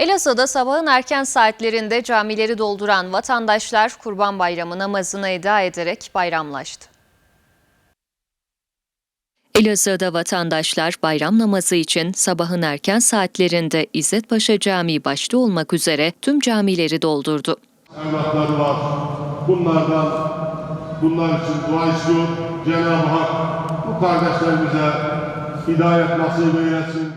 Elazığ'da sabahın erken saatlerinde camileri dolduran vatandaşlar Kurban Bayramı namazını eda ederek bayramlaştı. Elazığ'da vatandaşlar bayram namazı için sabahın erken saatlerinde İzzet Paşa Camii başta olmak üzere tüm camileri doldurdu. evlatları var. Bunlardan bunlar için dua istiyor. Cenab-ı Hak bu kardeşlerimize hidayet nasip eylesin.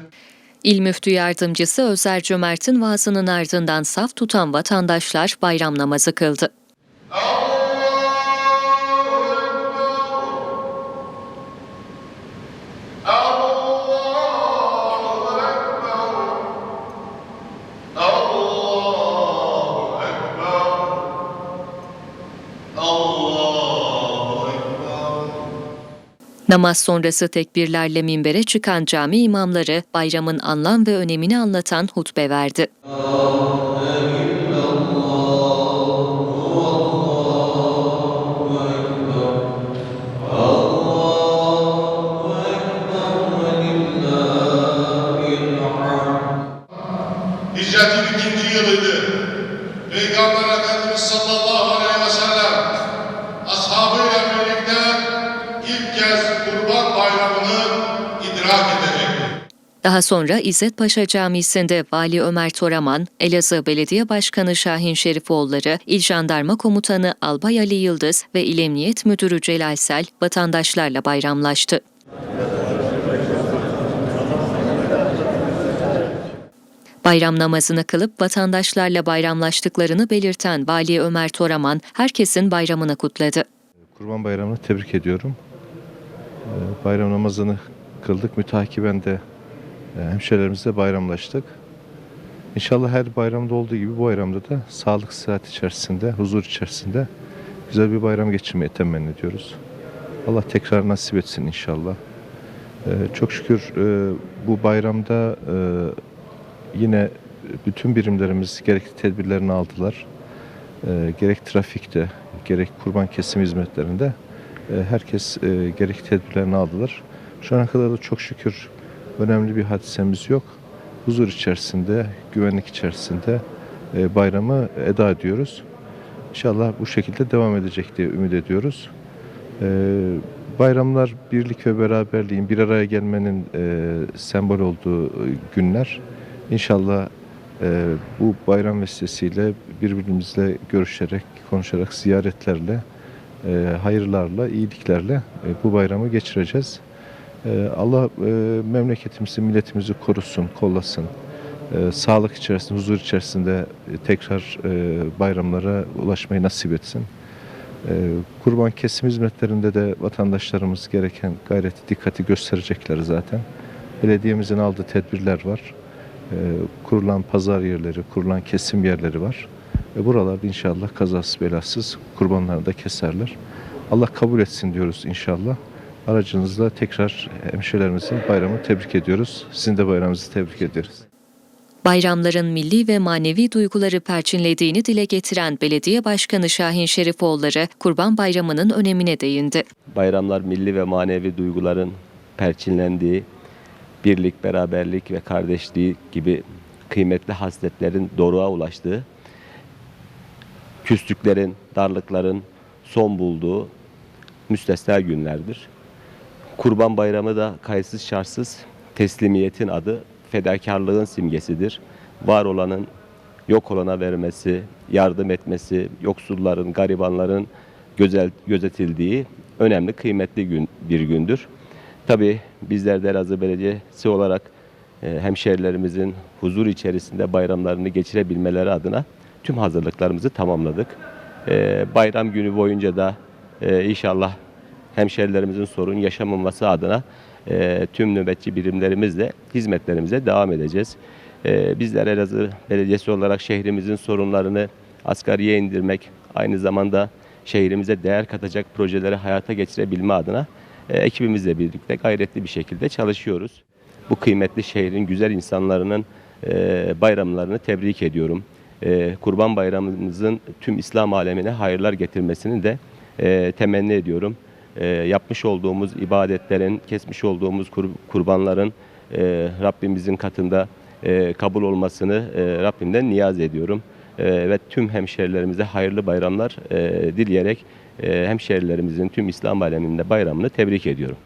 İl Müftü Yardımcısı Özer Cömert'in vaazının ardından saf tutan vatandaşlar bayram namazı kıldı. Namaz sonrası tekbirlerle minbere çıkan cami imamları bayramın anlam ve önemini anlatan hutbe verdi. Hicretin ikinci yılıydı. Peygamber Efendimiz sallallahu aleyhi ve sellem ashabıyla birlikte ilk kez Kurban Bayramı'nı idrak edecekti. Daha sonra İzzet Paşa Camisi'nde Vali Ömer Toraman, Elazığ Belediye Başkanı Şahin Şerifoğulları, İl Jandarma Komutanı Albay Ali Yıldız ve İl Emniyet Müdürü Celal Sel vatandaşlarla bayramlaştı. Bayram namazını kılıp vatandaşlarla bayramlaştıklarını belirten Vali Ömer Toraman, herkesin bayramını kutladı. Kurban Bayramı'nı tebrik ediyorum. Ee, Bayram namazını kıldık. Mütakiben de hemşehrilerimizle bayramlaştık. İnşallah her bayramda olduğu gibi bu bayramda da sağlık, sıhhat içerisinde, huzur içerisinde güzel bir bayram geçirmeyi temenni ediyoruz. Allah tekrar nasip etsin inşallah. Ee, Çok şükür e, bu bayramda e, yine bütün birimlerimiz gerekli tedbirlerini aldılar. E, gerek trafikte, gerek kurban kesim hizmetlerinde e, herkes e, gerekli tedbirlerini aldılar. Şu ana kadar da çok şükür önemli bir hadisemiz yok. Huzur içerisinde, güvenlik içerisinde e, bayramı eda ediyoruz. İnşallah bu şekilde devam edecek diye ümit ediyoruz. E, bayramlar birlik ve beraberliğin bir araya gelmenin e, sembol olduğu günler. İnşallah bu bayram vesilesiyle birbirimizle görüşerek, konuşarak, ziyaretlerle, hayırlarla, iyiliklerle bu bayramı geçireceğiz. E, Allah e, memleketimizi, milletimizi korusun, kollasın. E, sağlık içerisinde, huzur içerisinde e, tekrar e, bayramlara ulaşmayı nasip etsin. E, kurban kesim hizmetlerinde de vatandaşlarımız gereken gayreti, dikkati gösterecekler zaten. Belediyemizin aldığı tedbirler var. Kurulan pazar yerleri, kurulan kesim yerleri var. Buralarda inşallah kazasız belasız kurbanlarını da keserler. Allah kabul etsin diyoruz inşallah. Aracınızla tekrar hemşehrilerimizin bayramını tebrik ediyoruz. Sizin de bayramınızı tebrik ediyoruz. Bayramların milli ve manevi duyguları perçinlediğini dile getiren Belediye Başkanı Şahin Şerifoğulları, Kurban Bayramı'nın önemine değindi. bayramlar milli ve manevi duyguların perçinlendiği, birlik, beraberlik ve kardeşliği gibi kıymetli hasletlerin doruğa ulaştığı, küslüklerin, darlıkların son bulduğu müstesna günlerdir. Kurban Bayramı da kayıtsız şartsız teslimiyetin adı, fedakarlığın simgesidir. Var olanın yok olana vermesi, yardım etmesi, yoksulların, garibanların gözel, gözetildiği önemli, kıymetli gün, bir gündür. Tabii bizler de Elazığ Belediyesi olarak e, hemşehrilerimizin huzur içerisinde bayramlarını geçirebilmeleri adına tüm hazırlıklarımızı tamamladık. E, bayram günü boyunca da e, inşallah hemşehrilerimizin sorun yaşamaması adına e, tüm nöbetçi birimlerimizle hizmetlerimize devam edeceğiz. E, bizler Elazığ Belediyesi olarak şehrimizin sorunlarını asgariye indirmek, aynı zamanda şehrimize değer katacak projeleri hayata geçirebilme adına e, ekibimizle birlikte gayretli bir şekilde çalışıyoruz. Bu kıymetli şehrin güzel insanlarının e, bayramlarını tebrik ediyorum. E, Kurban Bayramımızın tüm İslam alemine hayırlar getirmesini de e, temenni ediyorum. E, yapmış olduğumuz ibadetlerin, kesmiş olduğumuz kur- kurbanların e, Rabbimizin katında e, kabul olmasını Rabbimden niyaz ediyorum. E, ve tüm hemşerilerimize hayırlı bayramlar e, dileyerek hemşerilerimizin tüm İslam aleminde bayramını tebrik ediyorum.